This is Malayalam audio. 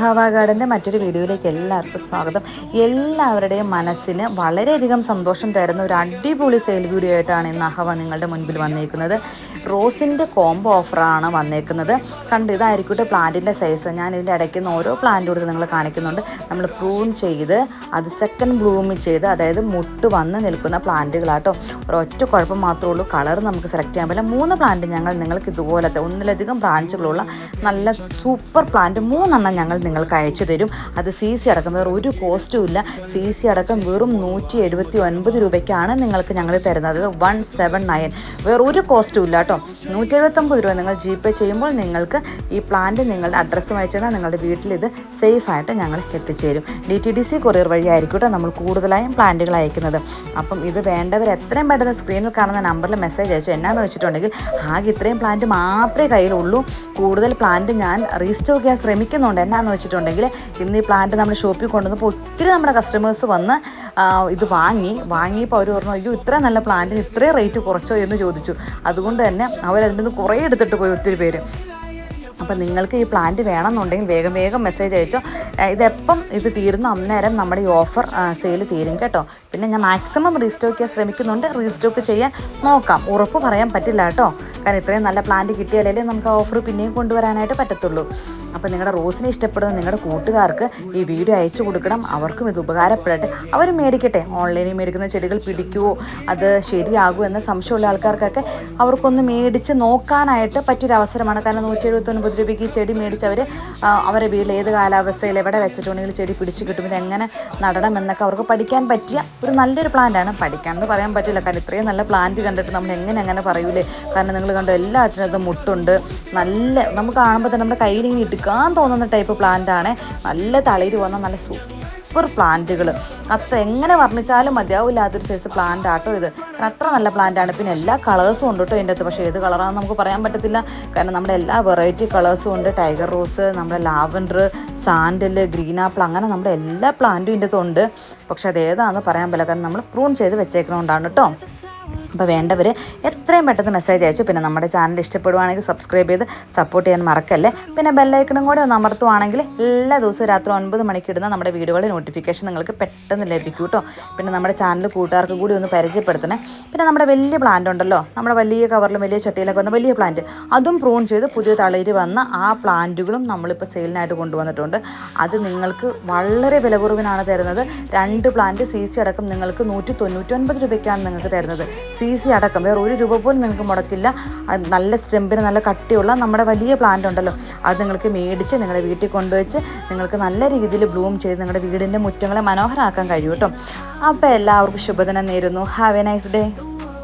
ഹവ മറ്റൊരു വീഡിയോയിലേക്ക് എല്ലാവർക്കും സ്വാഗതം. എല്ലാവരുടെയും മനസ്സിന് വളരെയധികം സന്തോഷം തരുന്ന ഒരു അടിപൊളി സെയിൽ വീഡിയോ ആയിട്ടാണ് ഇന്ന് അഹവ നിങ്ങളുടെ മുൻപിൽ വന്നേക്കുന്നത്. റോസിന്റെ കോംബോ ഓഫറാണ് വന്നേക്കുന്നത്. കണ്ട് ഇതായിരിക്കട്ടെ പ്ലാന്റിന്റെ സൈസ് ഞാൻ ഇതിന്റെ ഇടയ്ക്ക് നിന്ന് ഓരോ പ്ലാന്റ് കൊടുത്ത് നിങ്ങൾ കാണിക്കുന്നുണ്ട്. നമ്മൾ പ്രൂൺ ചെയ്ത് അത് സെക്കൻഡ് ബ്ലൂം ചെയ്ത് അതായത് മുട്ട് വന്ന് നിൽക്കുന്ന പ്ലാന്റുകളാട്ടോ ഒരൊറ്റ കുഴപ്പം മാത്രമേ ഉള്ളൂ. കളർ നമുക്ക് സെലക്ട് ചെയ്യാൻ പറ്റില്ല. മൂന്ന് പ്ലാന്റ് ഞങ്ങൾ നിങ്ങൾക്ക് ഇതുപോലത്തെ ഒന്നിലധികം ബ്രാഞ്ചുകളുള്ള നല്ല സൂപ്പർ പ്ലാന്റ് മൂന്നെണ്ണം ഞങ്ങൾ നിങ്ങൾക്ക് അയച്ചു തരും. അത് സി സി അടക്കം വേറെ ഒരു കോസ്റ്റും ഇല്ല. സി സി അടക്കം വെറും നൂറ്റി എഴുപത്തി ഒൻപത് രൂപയ്ക്കാണ് നിങ്ങൾക്ക് ഞങ്ങൾ തരുന്നത്. വൺ സെവൻ നയൻ വേറെ ഒരു കോസ്റ്റും ഇല്ല കേട്ടോ. നൂറ്റി എഴുപത്തൊമ്പത് രൂപ നിങ്ങൾ ജി പേ ചെയ്യുമ്പോൾ നിങ്ങൾക്ക് ഈ പ്ലാന്റ് നിങ്ങളുടെ അഡ്രസ്സും അയച്ചാൽ നിങ്ങളുടെ വീട്ടിൽ ഇത് സേഫായിട്ട് ഞങ്ങൾ എത്തിച്ചേരും. D T D C courier വഴിയായിരിക്കും ആയിരിക്കട്ടെ നമ്മൾ കൂടുതലായും പ്ലാന്റുകൾ അയക്കുന്നത്. അപ്പം ഇത് വേണ്ടവർ എത്രയും പെട്ടെന്ന് സ്ക്രീനിൽ കാണുന്ന നമ്പറിൽ മെസ്സേജ് അയച്ചു എന്നാന്ന് വെച്ചിട്ടുണ്ടെങ്കിൽ ആകെ ഇത്രയും പ്ലാന്റ് മാത്രമേ കയ്യിലുള്ളൂ. കൂടുതൽ പ്ലാന്റ് ഞാൻ റീസ്റ്റോക്ക് ചെയ്യാൻ ശ്രമിക്കുന്നുണ്ട്. എന്നാന്ന് വെച്ചിട്ടുണ്ടെങ്കിൽ ഇന്ന് ഈ പ്ലാന്റ് നമ്മുടെ ഷോപ്പിൽ കൊണ്ടുവന്നപ്പോൾ ഒത്തിരി നമ്മുടെ കസ്റ്റമേഴ്സ് വന്ന് ഇത് വാങ്ങി വാങ്ങിയപ്പോൾ അവർ പറഞ്ഞു അയ്യോ ഇത്ര നല്ല പ്ലാന്റിന് ഇത്രയും റേറ്റ് കുറച്ചോ? എന്ന് ചോദിച്ചു. അതുകൊണ്ട് തന്നെ അവരതിന്റെ നിന്ന് കുറേ എടുത്തിട്ട് പോയി ഒത്തിരി പേര്. അപ്പം നിങ്ങൾക്ക് ഈ പ്ലാന്റ് വേണമെന്നുണ്ടെങ്കിൽ വേഗം വേഗം മെസ്സേജ് അയച്ചോ. ഇതെപ്പം ഇത് തീരുന്ന? അന്നേരം നമ്മുടെ ഈ ഓഫർ സെയിൽ തീരും കേട്ടോ. പിന്നെ ഞാൻ മാക്സിമം റീസ്റ്റോക്ക് ചെയ്യാൻ ശ്രമിക്കുന്നുണ്ട്. റീസ്റ്റോക്ക് ചെയ്യാൻ നോക്കാം. ഉറപ്പ് പറയാൻ പറ്റില്ല കേട്ടോ. കാരണം ഇത്രയും നല്ല പ്ലാന്റ് കിട്ടിയാലേ നമുക്ക് ആ ഓഫർ പിന്നെയും കൊണ്ടുവരാനായിട്ട് പറ്റത്തുള്ളൂ. അപ്പോൾ നിങ്ങളുടെ റോസിനെ ഇഷ്ടപ്പെടുന്ന നിങ്ങളുടെ കൂട്ടുകാർക്ക് ഈ വീഡിയോ അയച്ചു കൊടുക്കണം. അവർക്കും ഇത് ഉപകാരപ്പെടട്ടെ. അവർ മേടിക്കട്ടെ. ഓൺലൈനിൽ മേടിക്കുന്ന ചെടികൾ പിടിക്കുമോ അത് ശരിയാകുമോ എന്ന സംശയമുള്ള ആൾക്കാർക്കൊക്കെ അവർക്കൊന്ന് മേടിച്ച് നോക്കാനായിട്ട് പറ്റിയൊരു അവസരമാണ് കാരണം നൂറ്റി എഴുപത്തൊൻപത് രൂപയ്ക്ക് ഈ ചെടി മേടിച്ച് അവർ അവരെ വീട്ടിൽ ഏത് കാലാവസ്ഥയിൽ വെച്ചിട്ടുണ്ടെങ്കിൽ ചെടി പിടിച്ച് കിട്ടും. എങ്ങനെ നടണം എന്നൊക്കെ അവർക്ക് പഠിക്കാൻ പറ്റിയ ഒരു നല്ലൊരു പ്ലാന്റാണ് പഠിക്കാൻ എന്ന് പറയാൻ പറ്റില്ല. കാരണം ഇത്രയും നല്ല പ്ലാന്റ് കണ്ടിട്ട് നമ്മൾ എങ്ങനെ അങ്ങനെ പറയൂലേ? കാരണം നിങ്ങൾ കണ്ടോ എല്ലാത്തിനകത്തും മുട്ടുണ്ട്. നല്ല നമുക്ക് കാണുമ്പോൾ തന്നെ നമ്മുടെ കയ്യിൽ ഇങ്ങനെ എടുക്കാൻ തോന്നുന്ന ടൈപ്പ് പ്ലാന്റാണ് നല്ല തളിര് വന്ന നല്ല സൂപ്പർ പ്ലാന്റുകൾ അത്ര എങ്ങനെ വർണിച്ചാലും മതിയാവില്ലാത്തൊരു സൈസ് പ്ലാന്റ് ആട്ടോ ഇത്. അത്ര നല്ല പ്ലാന്റാണ് പിന്നെ എല്ലാ കളേഴ്സും ഉണ്ട് കേട്ടോ ഇതിന്റെ അകത്ത്. പക്ഷേ ഏത് കളറാണെന്ന് നമുക്ക് പറയാൻ പറ്റത്തില്ല. കാരണം നമ്മുടെ എല്ലാ വെറൈറ്റി കളേഴ്സും ഉണ്ട്. ടൈഗർ റോസ് നമ്മുടെ ലാവൻഡർ സാൻഡൽ ഗ്രീൻ ആപ്പിൾ അങ്ങനെ നമ്മുടെ എല്ലാ പ്ലാന്റും ഇതിന്റെ ഉണ്ട് പക്ഷെ അത് ഏതാണെന്ന് പറയാൻ പറ്റില്ല. കാരണം നമ്മൾ പ്രൂൺ ചെയ്ത് വെച്ചേക്കുന്നതുകൊണ്ടാണ് കേട്ടോ. അപ്പോൾ വേണ്ടവർ എത്രയും പെട്ടെന്ന് മെസ്സേജ് അയച്ചു. പിന്നെ നമ്മുടെ ചാനൽ ഇഷ്ടപ്പെടുവാണെങ്കിൽ സബ്സ്ക്രൈബ് ചെയ്ത് സപ്പോർട്ട് ചെയ്യാൻ മറക്കല്ലേ. പിന്നെ ബെല്ലൈക്കണും കൂടെ ഒന്ന് അമർത്തുവാണെങ്കിൽ എല്ലാ ദിവസവും രാത്രി ഒൻപത് മണിക്ക് ഇടുന്ന നമ്മുടെ വീഡിയോകളുടെ നോട്ടിഫിക്കേഷൻ നിങ്ങൾക്ക് പെട്ടെന്ന് ലഭിക്കും കേട്ടോ പിന്നെ നമ്മുടെ ചാനൽ കൂട്ടുകാർക്ക് കൂടി ഒന്ന് പരിചയപ്പെടുത്തണേ. പിന്നെ നമ്മുടെ വലിയ പ്ലാന്റ് ഉണ്ടല്ലോ. നമ്മുടെ വലിയ കവറിലും വലിയ ചട്ടിയിലൊക്കെ വന്ന വലിയ പ്ലാന്റ് അതും പ്രൂൺ ചെയ്ത് പുതിയ തളിര് വന്ന ആ പ്ലാന്റുകളും നമ്മളിപ്പോൾ സെയിലിനായിട്ട് കൊണ്ടുവന്നിട്ടുണ്ട്. അത് നിങ്ങൾക്ക് വളരെ വില കുറവിനാണ് തരുന്നത്. രണ്ട് പ്ലാന്റ് സി സി അടക്കം നിങ്ങൾക്ക് നൂറ്റി തൊണ്ണൂറ്റി ഒൻപത് രൂപയ്ക്കാണ് നിങ്ങൾക്ക് തരുന്നത്. സി സി അടക്കം. വേറെ ഒരു രൂപ പോലും നിങ്ങൾക്ക് മുടക്കില്ല. നല്ല സ്റ്റെമ്പിന് നല്ല കട്ടിയുള്ള നമ്മുടെ വലിയ പ്ലാന്റ് ഉണ്ടല്ലോ. അത് നിങ്ങൾക്ക് മേടിച്ച് നിങ്ങളുടെ വീട്ടിൽ കൊണ്ടുവച്ച് നിങ്ങൾക്ക് നല്ല രീതിയിൽ ബ്ലൂം ചെയ്ത് നിങ്ങളുടെ വീടിന്റെ മുറ്റങ്ങളെ മനോഹരമാക്കാൻ കഴിയും കേട്ടോ. അപ്പോൾ എല്ലാവർക്കും ശുഭദിനം നേരുന്നു. Have A nice day